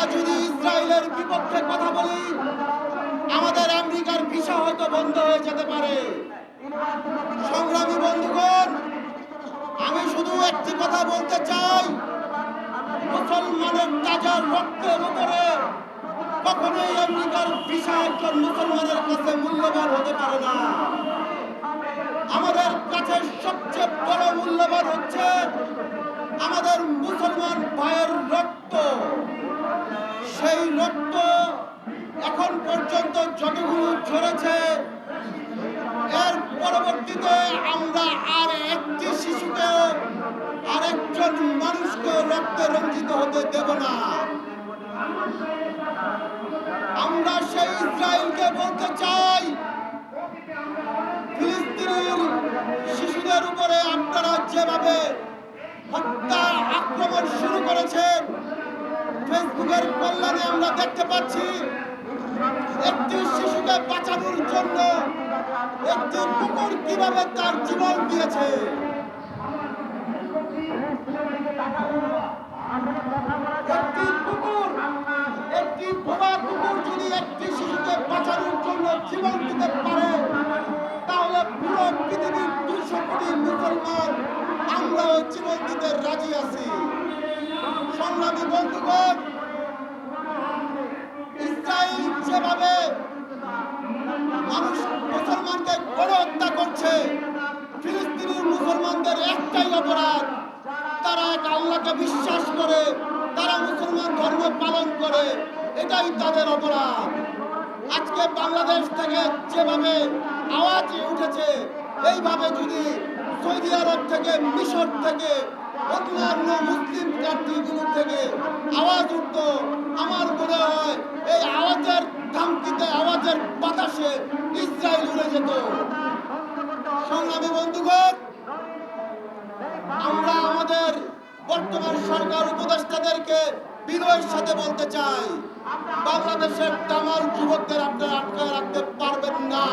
আমরা যদি ইসরায়েলের বিপক্ষে কথা বলি, আমাদের আমেরিকার ভিসা হয়তো বন্ধ হয়ে যেতে পারে। সংগ্রামী বন্ধুগণ, আমি শুধু একটি কথা বলতে চাই, মুসলমানের তাজা রক্তের উপরে কখনোই আমেরিকার ভিসা একজন মুসলমানের কাছে মূল্যবান হতে পারে না। আমাদের কাছে সবচেয়ে বড় মূল্যবান হচ্ছে যতগুলো ঝরেছে, এর পরবর্তীতে আমরা আর একটি শিশুকেও আর একজন মানুষকে রক্তে রঞ্জিত হতে দেব না। আমরা সেই ইসরায়েলকে বলতে চাই, ফিলিস্তিনের শিশুদের উপরে আপনারা যেভাবে হত্যা, আক্রমণ শুরু করেছেন, ফেসবুকের কল্যাণে আমরা দেখতে পাচ্ছি বাঁচানোর জন্য একটি কুকুর কীভাবে তার জীবন দিয়েছে? একটি কুকুর, একটি বোবা কুকুর যদি একটি শিশুকে বাঁচানোর জন্য জীবন দিতে পারে, তাহলে পুরো পৃথিবীর দুশো কোটি মুসলমান আমরাও জীবন দিতে রাজি আছি। সংগ্রামী আল্লাহকে বিশ্বাস করে, তারা মুসলমান ধর্ম পালন করে, এটাই তাদের অপরাধ। আজকে বাংলাদেশ থেকে যেভাবে আওয়াজ উঠেছে, এইভাবে যদি সৌদি আরব থেকে, মিশর থেকে, অন্যান্য মুসলিম কান্ট্রিগুলো থেকে আওয়াজ উঠত, আমার মনে হয় এই আওয়াজের ধামকিতে, আওয়াজের বাতাসে ইসরায়েল উড়ে যেত সংগ্রামী বন্ধুগণ আমরা আমাদের বর্তমান সরকার উপদেষ্টাদেরকে বিনয়ের সাথে বলতে চাই, বাংলাদেশের তামাল যুবকদের আপনারা আটকায় রাখতে পারবেন না।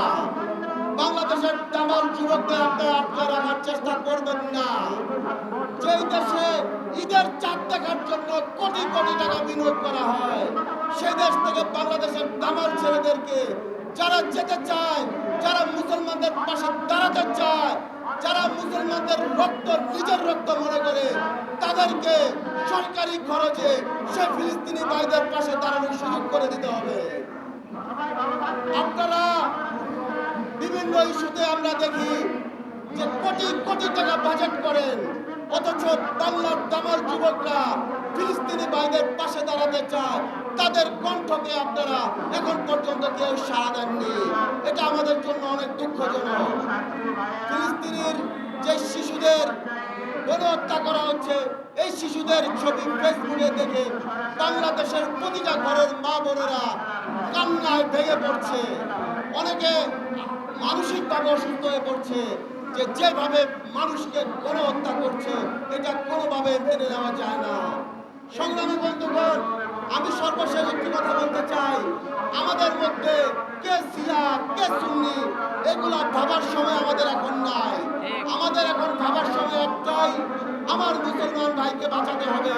বাংলাদেশের তামাল যুবকদের আপনারা আটকায় রাখার চেষ্টা করবেন না। যেই দেশে ঈদের চাঁদ দেখার জন্য কোটি কোটি টাকা বিনিয়োগ করা হয়, সেই দেশ থেকে বাংলাদেশের তামাল ছেলেদেরকে যারা যেতে চায়, যারা মুসলমানদের পাশে দাঁড়াতে চায় যারা মুসলমানদের রক্ত নিজের রক্ত মনে করে, তাদেরকে সরকারি খরচে সে ফিলিস্তিনি ভাইদের পাশে দাঁড়ানোর সুযোগ করে দিতে হবে। আপনারা বিভিন্ন ইস্যুতে আমরা দেখি যে কোটি কোটি টাকা বাজেট করেন, অথচ বাংলার দামার যুবকরা ফিলিস্তিনি ভাইদের পাশে দাঁড়াতে চায়। তাদের কণ্ঠকে আপনারা এখন পর্যন্ত কেউ সাড়া দেননি। এটা আমাদের জন্য অনেক দুঃখজনক ফিলিস্তিনের যে শিশুদের গণহত্যা করা হচ্ছে। এই শিশুদের ছবি ফেসবুকে দেখে বাংলাদেশের প্রতিটা ঘরের মা বোনেরা কান্নায় ভেঙে পড়ছে। অনেকে মানসিকভাবে অসুস্থ হয়ে পড়ছে যে যেভাবে মানুষকে গণহত্যা করছে, এটা কোনোভাবে মেনে নেওয়া যায় না। সংগ্রামী বন্ধুগণ, আমি সর্বশেষ একটি কথা বলতে চাই। আমাদের মধ্যে কে সিয়া, কে সুন্নি, এগুলা ভাবার সময় আমাদের এখন নাই আমাদের এখন ভাবার সময় একটাই আমার ভাইকে বাঁচাতে হবে।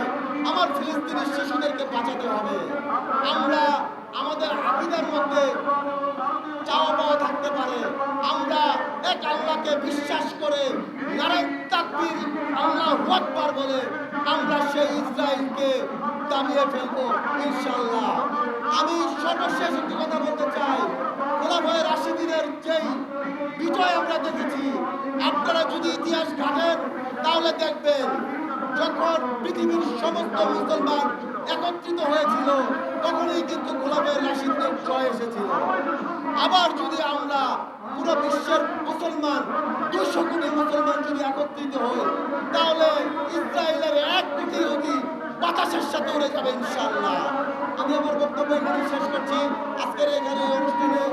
আমার ফিলিস্তিনি শিশুদেরকে বাঁচাতে হবে। আমরা আমাদের আকিদের মধ্যে চাওয়া পাওয়া থাকতে পারে। আমরা এক আল্লাহকে বিশ্বাস করে নারায়ণ তাকবীর আল্লাহ আকবার বলে আমরা সেই ইসরায়েলকে দাবিয়ে ফেলব ইনশাল্লাহ আমি সর্বশেষ একটি কথা বলতে চাই। খোলাফায় রাশিদিনের যেই বিজয় আমরা দেখেছি, আপনারা যদি ইতিহাস ঘাটেন, তাহলে দেখবেন যখন পৃথিবীর সমস্ত মুসলমান একত্রিত হয়েছিল, তখনই কিন্তু গোলাপের রাশিদের জয় এসেছিল। আবার যদি আমরা পুরো বিশ্বের মুসলমান দুশো কোটি মুসলমান যদি একত্রিত হই, তাহলে ইসরায়েলের এক কোটি অধি বাতাসের সাথে উড়ে যাবে ইনশাল্লাহ আমি আমার বক্তব্য এখানে শেষ করছি। আজকের এখানে অনুষ্ঠানে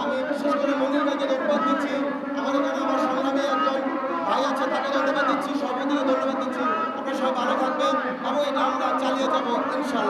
আমি বিশেষ করে মনির ভাইকে ধন্যবাদ দিচ্ছি আমার এখানে আমার সংগ্রামী একজন ভাই আছে তাকে ধন্যবাদ দিচ্ছি সর্বদিকে ধন্যবাদ দিচ্ছি আপনারা সবাই ভালো থাকবেন এবং এটা আমরা চালিয়ে যাব ইনশাল্লাহ